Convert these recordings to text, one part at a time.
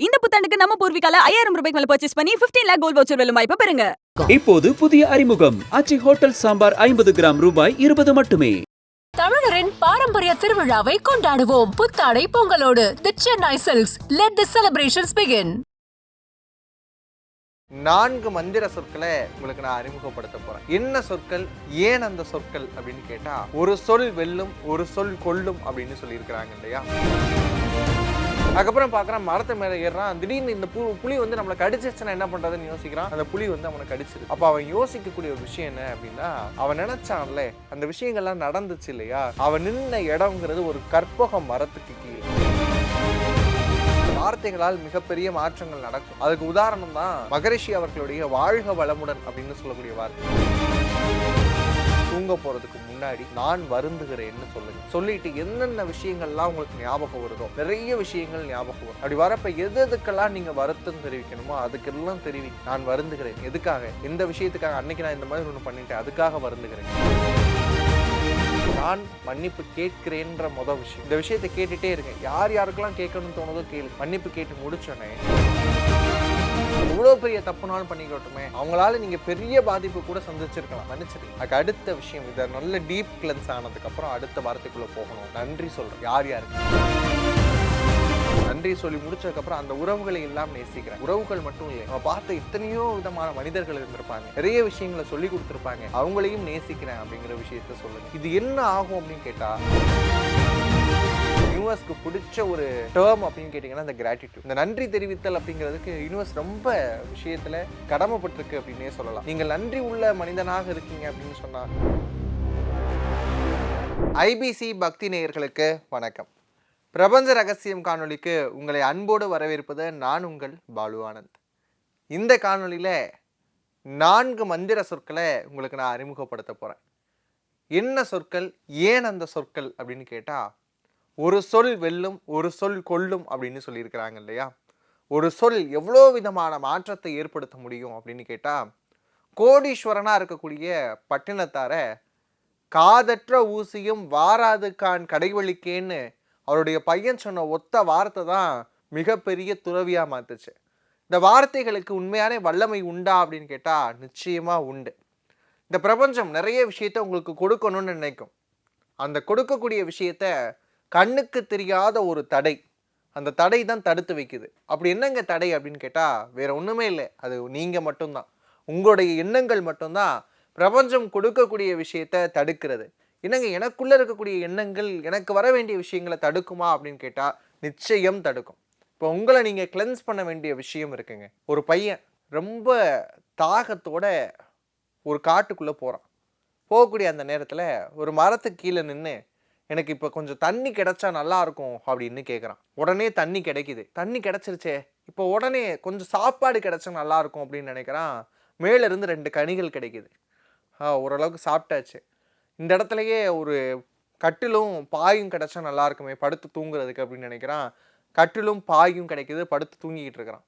இந்த புத்தாண்டுக்கு நம்ம பூர்விகால ஐயாயிரம் ரூபாய்க்கு மேல பர்ச்சேஸ் பண்ணி 15 லேக் கோல்ட் வவுச்சர் வெல்லும் வாய்ப்பை பெறுங்க. இப்போது புதிய அறிமுகம். ஆச்சி ஹோட்டல் சாம்பார் ஐம்பது கிராம் ரூபாய் இருபது மட்டுமே. தமிழரின் பாரம்பரிய திருவிழாவை கொண்டாடுவோம். புத்தாடை பொங்கலோடு the Chennai silks let the celebrations begin நான்கு மந்திர சொற்களை உங்களுக்கு நான் அறிமுகப்படுத்த போறேன். என்ன சொற்கள் ஏன் அந்த சொற்கள் அப்படின்னு கேட்டா ஒரு சொல் வெல்லும் ஒரு சொல் கொல்லும் அப்படின்னு சொல்லியிருக்கிறாங்க இல்லையா? அதுக்கப்புறம் பார்க்குறான் மரத்தை மேலே ஏறுறான். திடீர்னு இந்த பு புலி வந்து நம்மளை கடிச்சிருச்சுன்னா என்ன பண்ணுறதுன்னு யோசிக்கிறான். அந்த புலி வந்து அவனை கடிச்சிரு அப்போ அவன் யோசிக்கக்கூடிய ஒரு விஷயம் என்ன அப்படின்னா அவன் நினைச்சான்ல அந்த விஷயங்கள்லாம் நடந்துச்சு இல்லையா? அவன் நின்ன இடம்ங்கிறது ஒரு கற்பக மரத்துக்கு கீழே. வார்த்தைகளால் மிகப்பெரிய மாற்றங்கள் நடக்கும். அதுக்கு உதாரணம் தான் மகரிஷி அவர்களுடைய வாழ்க வளமுடன் அப்படின்னு சொல்லக்கூடிய வார்த்தை. தூங்க போறதுக்கு முன்னாடி நான் வருந்துகிறேன்னு சொல்லுங்க. சொல்லிட்டு என்னென்ன விஷயங்கள்லாம் உங்களுக்கு ஞாபகம் வருதோ நிறைய விஷயங்கள் ஞாபகம் வரும். அப்படி வரப்ப எது எதுக்கெல்லாம் நீங்க வருத்தம் தெரிவிக்கணுமோ அதுக்கெல்லாம் தெரிவி நான் வருந்துகிறேன். எதுக்காக? இந்த விஷயத்துக்காக அன்னைக்கு நான் இந்த மாதிரி ஒன்று பண்ணிட்டேன். அதுக்காக வருந்துகிறேன். நான் மன்னிப்பு கேட்கிறேன்ற மொதல் விஷயம். இந்த விஷயத்தை கேட்டுட்டே இருங்க. யார் யாருக்கெல்லாம் கேட்கணும்னு தோணுதோ கேள். மன்னிப்பு கேட்டு முடிச்சோன்னே எவ்வளோ பெரிய தப்புனாலும் பண்ணிக்கட்டுமே அவங்களால நீங்க பெரிய பாதிப்பு கூட சந்திச்சிருக்கலாம். மன்னிச்சிருங்க அதுக்கு அடுத்த விஷயம் இதை. நல்ல டீப் கிளென்ஸ் ஆனதுக்கு அப்புறம் அடுத்த வார்த்தைக்குள்ள போகணும். நன்றி சொல்றேன். யார் யாருக்கு நன்றி சொல்லி முடிச்சதுக்கப்புறம் அந்த உறவுகளை எல்லாம் நேசிக்கிறேன். உறவுகள் மட்டும் இல்லை நம்ம பார்த்த எத்தனையோ விதமான மனிதர்கள் இருந்திருப்பாங்க. நிறைய விஷயங்களை சொல்லி கொடுத்துருப்பாங்க. அவங்களையும் நேசிக்கிறேன் அப்படிங்கிற விஷயத்த சொல்லுங்க. இது என்ன ஆகும் அப்படின்னு கேட்டா யூனிவர்ஸ்க்கு பிடிச்ச ஒரு டேர்ம் அப்படின்னு கேட்டிங்கன்னா இந்த கிராட்டிடியூட் இந்த நன்றி தெரிவித்தல் அப்படிங்கிறதுக்கு யூனிவர்ஸ் ரொம்ப விஷயத்துல கடமைப்பட்டிருக்கு அப்படின்னே சொல்லலாம். நீங்கள் நன்றி உள்ள மனிதனாக இருக்கீங்க அப்படின்னு சொன்னால் ஐபிசி பக்தி நேயர்களுக்கு வணக்கம். பிரபஞ்ச ரகசியம் காணொளிக்கு உங்களை அன்போடு வரவேற்பது நான் உங்கள் பாலு ஆனந்த். இந்த காணொளியில நான்கு மந்திர சொற்களை உங்களுக்கு நான் அறிமுகப்படுத்த போறேன். என்ன சொற்கள் ஏன் அந்த சொற்கள் அப்படின்னு கேட்டால் ஒரு சொல் வெல்லும் ஒரு சொல் கொல்லும் அப்படின்னு சொல்லியிருக்கிறாங்க இல்லையா? ஒரு சொல் எவ்வளோ விதமான மாற்றத்தை ஏற்படுத்த முடியும் அப்படின்னு கேட்டால் கோடீஸ்வரனாக இருக்கக்கூடிய பட்டினத்தார காதற்ற ஊசியும் வாராது கான் கடைவழிக்கேன்னு அவருடைய பையன் சொன்ன ஒத்த வார்த்தை தான் மிகப்பெரிய துறவியாக மாத்துச்சு. இந்த வார்த்தைகளுக்கு உண்மையான வல்லமை உண்டா அப்படின்னு கேட்டால் நிச்சயமாக உண்டு. இந்த பிரபஞ்சம் நிறைய விஷயத்த உங்களுக்கு கொடுக்கணும்னு நினைக்கும். அந்த கொடுக்கக்கூடிய விஷயத்த கண்ணுக்கு தெரியாத ஒரு தடை. அந்த தடை தான் தடுத்து வைக்குது. அப்படி என்னங்க தடை அப்படின்னு கேட்டால் வேற ஒன்றுமே இல்லை. அது நீங்கள் மட்டும்தான். உங்களுடைய எண்ணங்கள் மட்டும்தான் பிரபஞ்சம் கொடுக்கக்கூடிய விஷயத்த தடுக்கிறது. என்னங்க எனக்குள்ளே இருக்கக்கூடிய எண்ணங்கள் எனக்கு வர வேண்டிய விஷயங்களை தடுக்குமா அப்படின்னு கேட்டால் நிச்சயம் தடுக்கும். இப்போ உங்களை நீங்கள் கிளென்ஸ் பண்ண வேண்டிய விஷயம் இருக்குங்க. ஒரு பையன் ரொம்ப தாகத்தோட ஒரு காட்டுக்குள்ளே போகிறான் போகக்கூடிய அந்த நேரத்தில் ஒரு மரத்துக்கு கீழே நின்று எனக்கு இப்போ கொஞ்சம் தண்ணி கிடைச்சா நல்லா இருக்கும் அப்படின்னு கேட்குறான் உடனே தண்ணி கிடைக்குது. தண்ணி கிடைச்சிருச்சே. இப்போ உடனே கொஞ்சம் சாப்பாடு கிடைச்சா நல்லா இருக்கும் அப்படின்னு நினைக்கிறான். மேலேருந்து ரெண்டு கனிகள் கிடைக்குது. ஆ ஓரளவுக்கு சாப்பிட்டாச்சு. இந்த இடத்துலயே ஒரு கட்டிலும் பாயும் கிடைச்சா நல்லா இருக்குமே படுத்து தூங்குறதுக்கு அப்படின்னு நினைக்கிறான். கட்டிலும் பாயும் கிடைக்குது படுத்து தூங்கிக்கிட்டு இருக்கிறான்.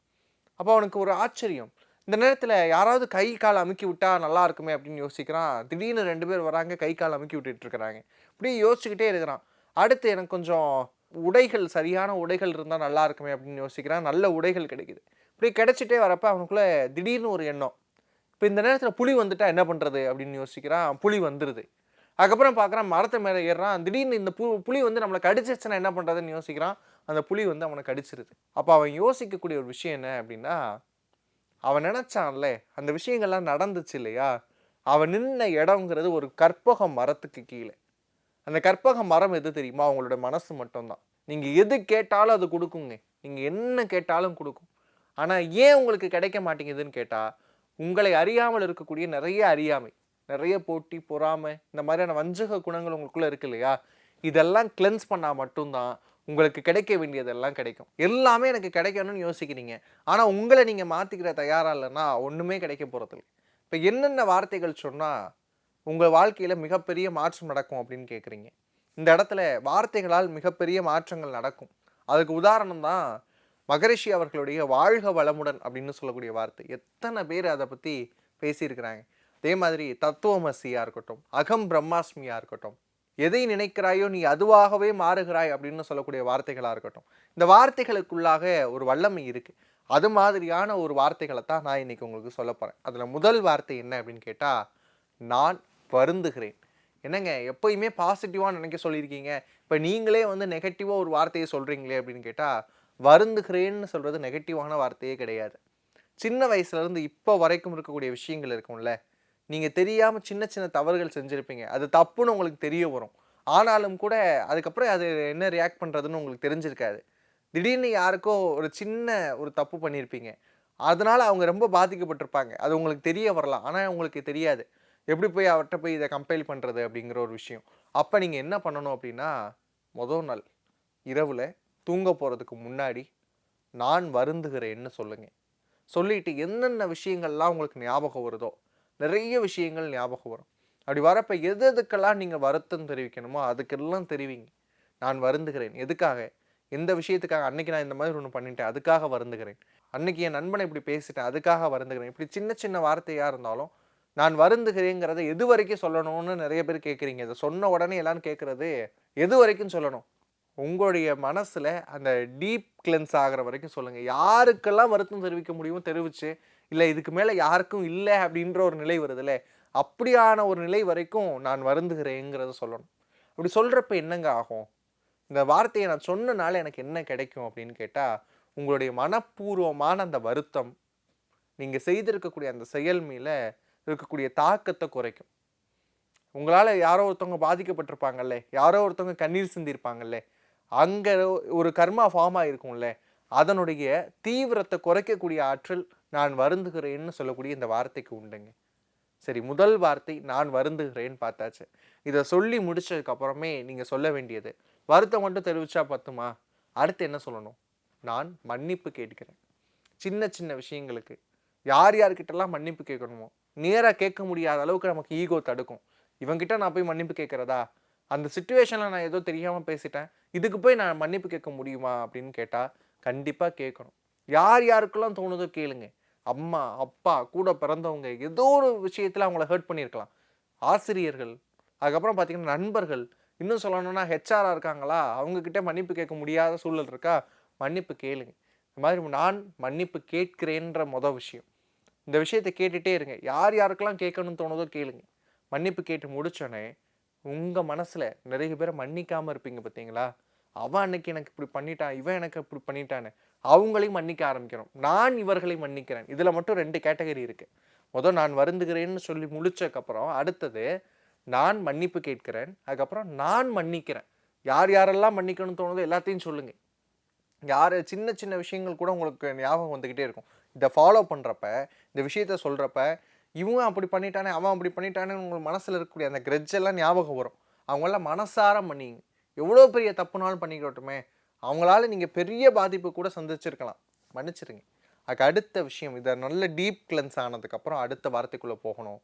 அப்போ அவனுக்கு ஒரு ஆச்சரியம். இந்த நேரத்தில் யாராவது கை கால் அமுக்கி விட்டா நல்லா இருக்குமே அப்படின்னு யோசிக்கிறான். திடீர்னு ரெண்டு பேர் வராங்க கை கால் அமுக்கி விட்டுட்டு இருக்கிறாங்க. இப்படியே யோசிச்சுக்கிட்டே இருக்கிறான். அடுத்து எனக்கு கொஞ்சம் உடைகள் சரியான உடைகள் இருந்தால் நல்லா இருக்குமே அப்படின்னு யோசிக்கிறான். நல்ல உடைகள் கிடைக்குது. இப்படி கிடைச்சிட்டே வரப்ப அவனுக்குள்ள திடீர்னு ஒரு எண்ணம். இப்போ இந்த நேரத்தில் புளி வந்துட்டா என்ன பண்ணுறது அப்படின்னு யோசிக்கிறான். புளி வந்துடுது அதுக்கப்புறம் பார்க்குறான் மரத்தை மேலே ஏறுறான். திடீர்னு இந்த பு புளி வந்து நம்மளை கடிச்சிருச்சுன்னா என்ன பண்ணுறதுன்னு யோசிக்கிறான். அந்த புளி வந்து அவனை கடிச்சிருது. அப்போ அவன் யோசிக்கக்கூடிய ஒரு விஷயம் என்ன அப்படின்னா அவன் நினச்சான்ல அந்த விஷயங்கள்லாம் நடந்துச்சு இல்லையா? அவன் நின்ன இடங்கிறது ஒரு கற்பக மரத்துக்கு கீழே. அந்த கற்பக மரம் எது தெரியுமா? அவங்களோட மனசு மட்டும்தான். நீங்கள் எது கேட்டாலும் அது கொடுக்குங்க. நீங்கள் என்ன கேட்டாலும் கொடுக்கும். ஆனால் ஏன் உங்களுக்கு கிடைக்க மாட்டேங்குதுன்னு கேட்டால் உங்களை அறியாமல் இருக்கக்கூடிய நிறைய அறியாமை நிறைய போட்டி பொறாமை இந்த மாதிரியான வஞ்சக குணங்கள் உங்களுக்குள்ளே இருக்கு இல்லையா? இதெல்லாம் கிளென்ஸ் பண்ணால் மட்டும்தான் உங்களுக்கு கிடைக்க வேண்டியதெல்லாம் கிடைக்கும். எல்லாமே எனக்கு கிடைக்கணும்னு யோசிக்கிறீங்க. ஆனால் உங்களை நீங்கள் மாற்றிக்கிற தயாராக இல்லைன்னா ஒன்றுமே கிடைக்க போகிறதில்ல இப்போ என்னென்ன வார்த்தைகள் சொன்னால் உங்கள் வாழ்க்கையில் மிகப்பெரிய மாற்றம் நடக்கும் அப்படின்னு கேட்குறீங்க இந்த இடத்துல வார்த்தைகளால் மிகப்பெரிய மாற்றங்கள் நடக்கும். அதுக்கு உதாரணம் தான் மகரிஷி அவர்களுடைய வாழ்க வளமுடன் அப்படின்னு சொல்லக்கூடிய வார்த்தை. எத்தனை பேர் அதை பற்றி பேசியிருக்கிறாங்க. அதே மாதிரி தத்துவமசியாக இருக்கட்டும் அகம் பிரம்மாஸ்மியாக இருக்கட்டும் எதை நினைக்கிறாயோ நீ அதுவாகவே மாறுகிறாய் அப்படின்னு சொல்லக்கூடிய வார்த்தைகளாக இருக்கட்டும். இந்த வார்த்தைகளுக்குள்ளாக ஒரு வல்லமை இருக்குது அது மாதிரியான ஒரு வார்த்தைகளை தான் நான் இன்றைக்கி உங்களுக்கு சொல்ல போகிறேன் அதில் முதல் வார்த்தை என்ன அப்படின்னு கேட்டால் நான் வருந்துகிறேன். என்னங்க எப்பயுமே பாசிட்டிவாக நினைக்க சொல்லியிருக்கீங்க. இப்போ நீங்களே வந்து நெகட்டிவாக ஒரு வார்த்தையை சொல்கிறீங்களே அப்படின்னு கேட்டால் வருந்துகிறேன்னு சொல்கிறது நெகட்டிவான வார்த்தையே கிடையாது. சின்ன வயசுலேருந்து இப்போ வரைக்கும் இருக்கக்கூடிய விஷயங்கள் இருக்கும்ல நீங்கள் தெரியாமல் சின்ன சின்ன தவறுகள் செஞ்சுருப்பீங்க. அது தப்புன்னு உங்களுக்கு தெரிய வரும். ஆனாலும் கூட அதுக்கப்புறம் அது என்ன ரியாக்ட் பண்ணுறதுன்னு உங்களுக்கு தெரிஞ்சிருக்காது. திடீர்னு யாருக்கோ ஒரு சின்ன ஒரு தப்பு பண்ணியிருப்பீங்க அதனால் அவங்க ரொம்ப பாதிக்கப்பட்டிருப்பாங்க. அது உங்களுக்கு தெரிய வரலாம். ஆனால் உங்களுக்கு தெரியாது. எப்படி போய் அவர்கிட்ட போய் இதை கம்பைல் பண்ணுறது அப்படிங்கிற ஒரு விஷயம். அப்போ நீங்கள் என்ன பண்ணணும் அப்படின்னா மொதல் நாள் இரவில் தூங்க போகிறதுக்கு முன்னாடி நான் வருந்துகிறேன்னு சொல்லுங்கள் சொல்லிட்டு என்னென்ன விஷயங்கள்லாம் உங்களுக்கு ஞாபகம் வருதோ நிறைய விஷயங்கள் ஞாபகம் வரும். அப்படி வரப்போ எது எதுக்கெல்லாம் நீங்கள் வருத்தம் தெரிவிக்கணுமோ அதுக்கெல்லாம் தெரிவிங்க. நான் வருந்துகிறேன். எதுக்காக? எந்த விஷயத்துக்காக அன்னைக்கு நான் இந்த மாதிரி ஒன்று பண்ணிட்டேன். அதுக்காக வருந்துகிறேன். அன்னைக்கு என் நண்பனை இப்படி பேசிட்டேன். அதுக்காக வருந்துகிறேன். இப்படி சின்ன சின்ன வார்த்தையாக இருந்தாலும் நான் வருந்துகிறேங்கிறத எது வரைக்கும் சொல்லணும்னு நிறைய பேர் கேட்குறீங்க. இதை சொன்ன உடனே எல்லாரும் கேட்குறது எது வரைக்கும் சொல்லணும்? உங்களுடைய மனசில் அந்த டீப் கிளென்ஸ் ஆகிற வரைக்கும் சொல்லுங்கள் யாருக்கெல்லாம் வருத்தம் தெரிவிக்க முடியுமோ தெரிவித்து இல்லை இதுக்கு மேலே யாருக்கும் இல்லை அப்படின்ற ஒரு நிலை வருதுல்ல? அப்படியான ஒரு நிலை வரைக்கும் நான் வருந்துகிறேங்கிறத சொல்லணும். அப்படி சொல்கிறப்ப என்னங்க ஆகும்? இந்த வார்த்தையை நான் சொன்னனால எனக்கு என்ன கிடைக்கும் அப்படின்னு கேட்டால் உங்களுடைய மனப்பூர்வமான அந்த வருத்தம் நீங்கள் செய்திருக்கக்கூடிய அந்த செயல் மேலே இருக்கக்கூடிய தாக்கத்தை குறைக்கும். உங்களால் யாரோ ஒருத்தவங்க பாதிக்கப்பட்டிருப்பாங்கல்ல? யாரோ ஒருத்தவங்க கண்ணீர் சிந்திருப்பாங்கல்ல அங்கே ஒரு கர்மா ஃபார்ம் ஆகிருக்கும்ல அதனுடைய தீவிரத்தை குறைக்கக்கூடிய ஆற்றல் நான் வருந்துகிறேன்னு சொல்லக்கூடிய இந்த வார்த்தைக்கு உண்டுங்க. சரி முதல் வார்த்தை நான் வருந்துகிறேன்னு பார்த்தாச்சு. இதை சொல்லி முடிச்சதுக்கப்புறமே நீங்கள் சொல்ல வேண்டியது வருத்தம் மட்டும் தெரிவிச்சா பத்துமா? அடுத்து என்ன சொல்லணும்? நான் மன்னிப்பு கேட்கிறேன். சின்ன சின்ன விஷயங்களுக்கு. யார் யார்கிட்டலாம் மன்னிப்பு கேட்கணுமோ? நேராக கேட்க முடியாத அளவுக்கு நமக்கு ஈகோ தடுக்கும். இவங்கிட்ட நான் போய் மன்னிப்பு கேட்குறதா? அந்த சுச்சுவேஷனில் நான் ஏதோ தெரியாமல் பேசிட்டேன். இதுக்கு போய் நான் மன்னிப்பு கேட்க முடியுமா அப்படின்னு கேட்டால் கண்டிப்பாக கேட்கணும். யார் யாருக்கெல்லாம் தோணுதோ கேளுங்க. அம்மா அப்பா கூட பிறந்தவங்க ஏதோ ஒரு விஷயத்தில் அவங்கள ஹர்ட் பண்ணியிருக்கலாம். ஆசிரியர்கள் அதுக்கப்புறம் பார்த்தீங்கன்னா நண்பர்கள். இன்னும் சொல்லணும்னா ஹெச்ஆராக இருக்காங்களா? அவங்கக்கிட்ட மன்னிப்பு கேட்க முடியாத சூழல் இருக்கா? மன்னிப்பு கேளுங்க. இந்த மாதிரி நான் மன்னிப்பு கேட்கிறேன்ற மொதல் விஷயம். இந்த விஷயத்தை கேட்டுட்டே இருங்க. யார் யாருக்கெல்லாம் கேட்கணும்னு தோணுதோ கேளுங்க. மன்னிப்பு கேட்டு முடித்தோடனே உங்கள் மனசில் நிறைய பேரை மன்னிக்காமல் இருப்பீங்க பார்த்தீங்களா அவன் அன்னைக்கு எனக்கு இப்படி பண்ணிட்டான் இவன் எனக்கு இப்படி பண்ணிட்டானே அவங்களையும் மன்னிக்க ஆரம்பிக்கிறோம். நான் இவர்களை மன்னிக்கிறேன். இதில் மட்டும் ரெண்டு கேட்டகரி இருக்குது முதல் நான் வருந்துகிறேன்னு சொல்லி முடிச்சதுக்கப்புறம் அடுத்தது நான் மன்னிப்பு கேட்கிறேன் அதுக்கப்புறம் நான் மன்னிக்கிறேன். யார் யாரெல்லாம் மன்னிக்கணும்னு தோணுதோ எல்லாத்தையும் சொல்லுங்கள் யார் சின்ன சின்ன விஷயங்கள் கூட உங்களுக்கு ஞாபகம் வந்துக்கிட்டே இருக்கும். இதை ஃபாலோ பண்ணுறப்ப இந்த விஷயத்த சொல்கிறப்ப இவங்க அப்படி பண்ணிட்டானே அவன் அப்படி பண்ணிட்டானே உங்கள் மனசில் இருக்கக்கூடிய அந்த grudge எல்லாம் ஞாபகம் வரும். அவங்களாம் மனசார மன்னிங்க. எவ்வளோ பெரிய தப்புனாலும் பண்ணிக்கட்டுமே அவங்களால நீங்கள் பெரிய பாதிப்பு கூட சந்திச்சிருக்கலாம். மன்னிச்சிருங்க. அதுக்கு அடுத்த விஷயம் இதை நல்ல டீப் கிளென்ஸ் ஆனதுக்கப்புறம் அடுத்த வாரத்துக்குள்ளே போகணும்.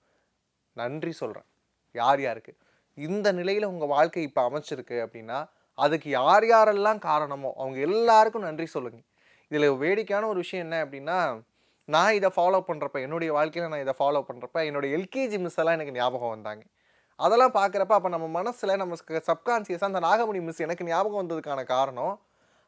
நன்றி சொல்கிறேன் யார் யாருக்கு? இந்த நிலையில் உங்கள் வாழ்க்கை இப்போ அமைச்சிருக்கு அப்படின்னா அதுக்கு யார் யாரெல்லாம் காரணமோ அவங்க எல்லாருக்கும் நன்றி சொல்லுங்கள் இதில் வேடிக்கையான ஒரு விஷயம் என்ன அப்படின்னா நான் இதை ஃபாலோ பண்ணுறப்ப என்னுடைய வாழ்க்கையில் நான் இதை ஃபாலோ பண்ணுறப்ப என்னுடைய எல்கேஜி மிஸ் எல்லாம் எனக்கு ஞாபகம் வந்தாங்க. அதெல்லாம் பார்க்குறப்ப அப்போ நம்ம மனசில் நம்ம சப்கான்சியஸாக அந்த நாகமணி மிஸ் எனக்கு ஞாபகம் வந்ததுக்கான காரணம்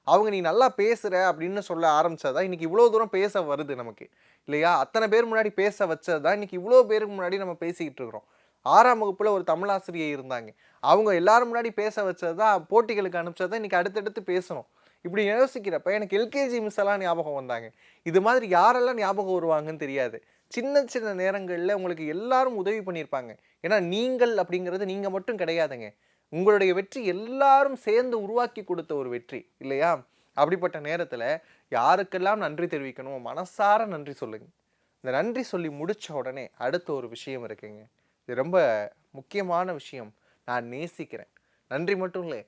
அவங்க நீ நல்லா பேசுகிற அப்படின்னு சொல்ல ஆரம்பிச்சதா இன்றைக்கி இவ்வளோ தூரம் பேச வருது நமக்கு. இல்லையா? அத்தனை பேர் முன்னாடி பேச வச்சது தான் இன்றைக்கி இவ்வளோ பேருக்கு முன்னாடி நம்ம பேசிக்கிட்டு இருக்கிறோம். ஆறாம் வகுப்பில் ஒரு தமிழாசிரியை இருந்தாங்க. அவங்க எல்லாரும் முன்னாடி பேச வச்சது தான் போட்டிகளுக்கு தான் இன்றைக்கி அடுத்தடுத்து பேசணும். இப்படி யோசிக்கிறப்ப எனக்கு எல்கேஜி மிஸ் எல்லாம் ஞாபகம் வந்தாங்க. இது மாதிரி யாரெல்லாம் ஞாபகம் வருவாங்கன்னு தெரியாது. சின்ன சின்ன நேரங்களில் உங்களுக்கு எல்லாரும் உதவி பண்ணியிருப்பாங்க. ஏன்னா நீங்கள் அப்படிங்கிறது நீங்கள் மட்டும் கிடையாதுங்க. உங்களுடைய வெற்றி எல்லாரும் சேர்ந்து உருவாக்கி கொடுத்த ஒரு வெற்றி இல்லையா? அப்படிப்பட்ட நேரத்தில் யாருக்கெல்லாம் நன்றி தெரிவிக்கணுமோ மனசார நன்றி சொல்லுங்க. இந்த நன்றி சொல்லி முடித்த உடனே அடுத்த ஒரு விஷயம் இருக்குங்க. இது ரொம்ப முக்கியமான விஷயம். நான் நேசிக்கிறேன். நன்றி மட்டும் இல்லை.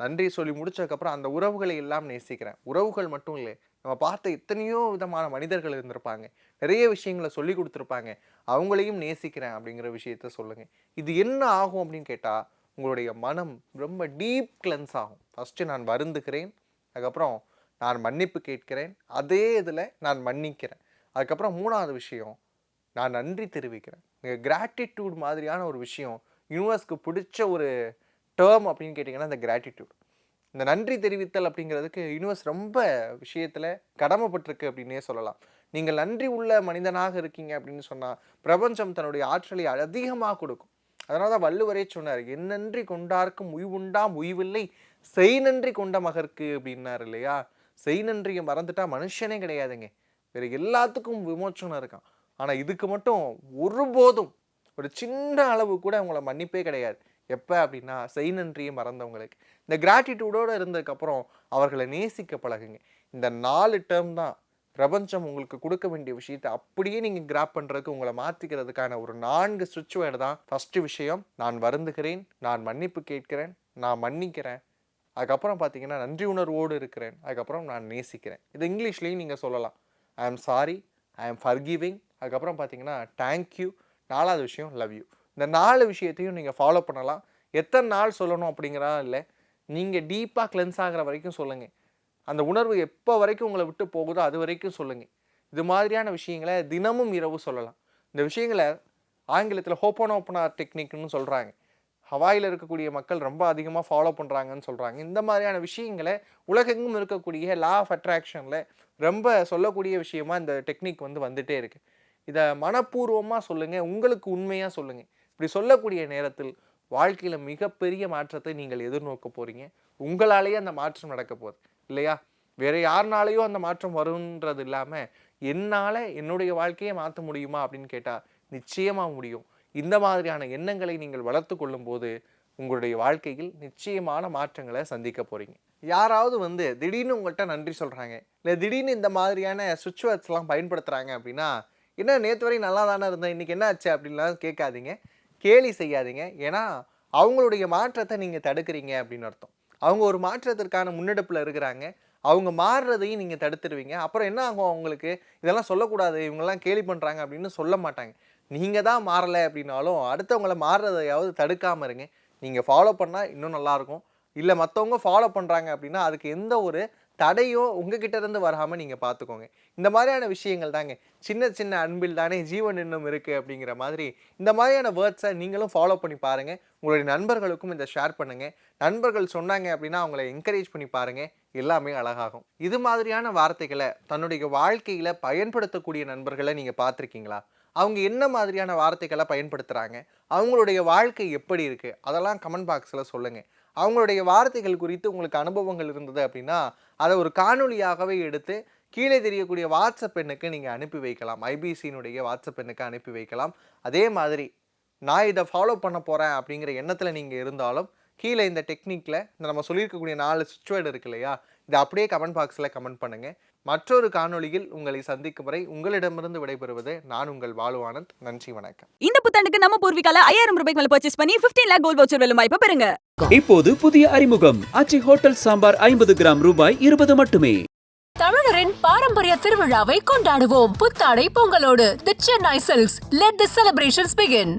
நன்றி சொல்லி முடிச்சதுக்கப்புறம் அந்த உறவுகளை எல்லாம் நேசிக்கிறேன். உறவுகள் மட்டும் இல்லை. நம்ம பார்த்த எத்தனையோ விதமான மனிதர்கள் இருந்திருப்பாங்க. நிறைய விஷயங்களை சொல்லி கொடுத்துருப்பாங்க. அவங்களையும் நேசிக்கிறேன் அப்படிங்கிற விஷயத்த சொல்லுங்க. இது என்ன ஆகும் அப்படின்னு கேட்டால் உங்களுடைய மனம் ரொம்ப டீப் கிளென்ஸ் ஆகும். ஃபஸ்ட்டு நான் வருந்துகிறேன் அதுக்கப்புறம் நான் மன்னிப்பு கேட்கிறேன் அதே இதில் நான் மன்னிக்கிறேன். அதுக்கப்புறம் மூணாவது விஷயம் நான் நன்றி தெரிவிக்கிறேன். கிராட்டிடியூட் மாதிரியான ஒரு விஷயம் யூனிவர்ஸ்க்கு பிடிச்ச ஒரு டேர்ம் அப்படின்னு கேட்டிங்கன்னா இந்த கிராட்டிடியூட் இந்த நன்றி தெரிவித்தல் அப்படிங்கிறதுக்கு யூனிவர்ஸ் ரொம்ப விஷயத்தில் கடமைப்பட்டிருக்கு அப்படின்னே சொல்லலாம். நீங்கள் நன்றி உள்ள மனிதனாக இருக்கீங்க அப்படின்னு சொன்னால் பிரபஞ்சம் தன்னுடைய ஆற்றலை அதிகமாக கொடுக்கும். அதனால தான் வள்ளுவரே சொன்னார் என் நன்றி கொண்டார்க்கும் உய்வுண்டாம் உய்வில்லை செய் நன்றி கொண்ட மகருக்கு அப்படின்னார் இல்லையா? செய் நன்றியை மறந்துட்டா மனுஷனே கிடையாதுங்க. வேற எல்லாத்துக்கும் விமோச்சனம் இருக்கான். ஆனால் இதுக்கு மட்டும் ஒருபோதும் ஒரு சின்ன அளவு கூட அவங்கள மன்னிப்பே கிடையாது. எப்போ அப்படின்னா செய் நன்றியை மறந்தவங்களுக்கு. இந்த கிராட்டிடியூடோடு இருந்ததுக்கப்புறம் அவர்களை நேசிக்க பழகுங்க. இந்த நாலு டேர்ம் தான் பிரபஞ்சம் உங்களுக்கு கொடுக்க வேண்டிய விஷயத்தை அப்படியே நீங்கள் கிராப் பண்ணுறதுக்கு உங்களை மாற்றிக்கிறதுக்கான ஒரு நான்கு சுவிட்ச் வேர்டு தான். ஃபஸ்ட்டு விஷயம் நான் வருந்துகிறேன் நான் மன்னிப்பு கேட்கிறேன் நான் மன்னிக்கிறேன். அதுக்கப்புறம் பார்த்தீங்கன்னா நன்றி உணர்வோடு இருக்கிறேன். அதுக்கப்புறம் நான் நேசிக்கிறேன். இது இங்கிலீஷ்லேயும் நீங்கள் சொல்லலாம். ஐ ஆம் சாரி ஐ ஆம் ஃபர்கிவிங் அதுக்கப்புறம் பார்த்தீங்கன்னா தேங்க்யூ நாலாவது விஷயம் லவ் யூ இந்த நாலு விஷயத்தையும் நீங்கள் ஃபாலோ பண்ணலாம். எத்தனை நாள் சொல்லணும் அப்படிங்கிறதா இல்லை. நீங்கள் டீப்பாக கிளென்ஸ் ஆகிற வரைக்கும் சொல்லுங்கள் அந்த உணர்வு எப்போ வரைக்கும் உங்களை விட்டு போகுதோ அது வரைக்கும் சொல்லுங்கள் இது மாதிரியான விஷயங்களை தினமும் இரவு சொல்லலாம். இந்த விஷயங்களை ஆங்கிலத்தில் ஹோப்பன் ஓப்பனார் டெக்னிக்னு சொல்கிறாங்க ஹவாயில் இருக்கக்கூடிய மக்கள் ரொம்ப அதிகமாக ஃபாலோ பண்ணுறாங்கன்னு சொல்கிறாங்க இந்த மாதிரியான விஷயங்களை உலகெங்கும் இருக்கக்கூடிய லா ஆஃப் அட்ராக்ஷனில் ரொம்ப சொல்லக்கூடிய விஷயமா இந்த டெக்னிக் வந்து வந்துகிட்டே இருக்குது இதை மனப்பூர்வமாக சொல்லுங்கள் உங்களுக்கு உண்மையாக சொல்லுங்கள் இப்படி சொல்லக்கூடிய நேரத்தில் வாழ்க்கையில் மிகப்பெரிய மாற்றத்தை நீங்கள் எதிர்நோக்க போகிறீங்க உங்களாலேயே அந்த மாற்றம் நடக்க போகுது. இல்லையா? வேற யாருனாலேயோ அந்த மாற்றம் வரும்ன்றது இல்லாமல் என்னால் என்னுடைய வாழ்க்கையை மாற்ற முடியுமா அப்படின்னு கேட்டால் நிச்சயமாக முடியும். இந்த மாதிரியான எண்ணங்களை நீங்கள் வளர்த்து கொள்ளும்போது உங்களுடைய வாழ்க்கையில் நிச்சயமான மாற்றங்களை சந்திக்க போகிறீங்க யாராவது வந்து திடீர்னு உங்கள்கிட்ட நன்றி சொல்கிறாங்க இல்லை திடீர்னு இந்த மாதிரியான சுவிட்ச் வேர்ட்ஸ்லாம் பயன்படுத்துகிறாங்க அப்படின்னா என்ன நேற்று வரை நல்லா தானே இருந்தேன் இன்றைக்கி என்ன ஆச்சு அப்படின்லாம் கேட்காதீங்க. கேலி செய்யாதீங்க. ஏன்னா அவங்களுடைய மாற்றத்தை நீங்கள் தடுக்கிறீங்க அப்படின்னு அர்த்தம். அவங்க ஒரு மாற்றத்திற்கான முன்னெடுப்பில் இருக்கிறாங்க. அவங்க மாறுறதையும் நீங்கள் தடுத்துருவீங்க. அப்புறம் என்ன ஆகும் அவங்களுக்கு? இதெல்லாம் சொல்லக்கூடாது. இவங்கெல்லாம் கேலி பண்ணுறாங்க அப்படின்னு சொல்ல மாட்டாங்க. நீங்கள் தான் மாறலை அப்படின்னாலும் அடுத்தவங்கள மாறுறதையாவது தடுக்காமல் இருங்க. நீங்கள் ஃபாலோ பண்ணால் இன்னும் நல்லாயிருக்கும் இல்லை மற்றவங்க ஃபாலோ பண்ணுறாங்க அப்படின்னா அதுக்கு எந்த ஒரு தடையோ உங்ககிட்ட இருந்து வராமல் நீங்கள் பார்த்துக்கோங்க இந்த மாதிரியான விஷயங்கள் தாங்க. சின்ன சின்ன அன்பில் தானே ஜீவன் இன்னும் இருக்குது அப்படிங்கிற மாதிரி இந்த மாதிரியான வேர்ட்ஸை நீங்களும் ஃபாலோ பண்ணி பாருங்கள் உங்களுடைய நண்பர்களுக்கும் இதை ஷேர் பண்ணுங்கள் நண்பர்கள் சொன்னாங்க அப்படின்னா அவங்கள என்கரேஜ் பண்ணி பாருங்கள் எல்லாமே அழகாகும். இது மாதிரியான வார்த்தைகளை தன்னுடைய வாழ்க்கையில் பயன்படுத்தக்கூடிய நண்பர்களை நீங்கள் பார்த்துருக்கீங்களா? அவங்க என்ன மாதிரியான வார்த்தைகளை பயன்படுத்துகிறாங்க அவங்களுடைய வாழ்க்கை எப்படி இருக்குது அதெல்லாம் கமெண்ட் பாக்ஸில் சொல்லுங்கள் அவங்களுடைய வார்த்தைகள் குறித்து உங்களுக்கு அனுபவங்கள் இருந்தது அப்படின்னா அதை ஒரு காணொலியாகவே எடுத்து கீழே தெரியக்கூடிய வாட்ஸ்அப் எண்ணுக்கு நீங்கள் அனுப்பி வைக்கலாம். ஐபிசியினுடைய வாட்ஸ்அப் எண்ணுக்கு அனுப்பி வைக்கலாம். அதே மாதிரி நான் இதை ஃபாலோ பண்ண போகிறேன் அப்படிங்கிற எண்ணத்தில் நீங்கள் இருந்தாலும் கீழே இந்த டெக்னிக்கில் இந்த நம்ம சொல்லியிருக்கக்கூடிய நாலு சுச்சுவேர்டு இருக்கு இல்லையா இதை அப்படியே கமெண்ட் பாக்ஸில் கமெண்ட் பண்ணுங்கள் மற்றொரு காணொளியில் உங்களை சந்திக்கும் வரை உங்களிடமிருந்து விடைபெறுவது நான் உங்கள் பாலுவானந்த் நன்றி வணக்கம். இந்த புத்தாண்டுக்கு நம்ம பூர்விகால ஐயாயிரம் ரூபாய்க்கு மேல பர்ச்சேஸ் பண்ணி 15 லேக் கோல்ட் வவுச்சர் வெல்லும் வாய்ப்பை பெறுங்க. இப்போது புதிய அறிமுகம். ஆச்சி ஹோட்டல் சாம்பார் ஐம்பது கிராம் ரூபாய் இருபது மட்டுமே. தமிழரின் பாரம்பரிய திருவிழாவை கொண்டாடுவோம். புத்தாடை பொங்கலோடு. The Chennai silks let the celebrations begin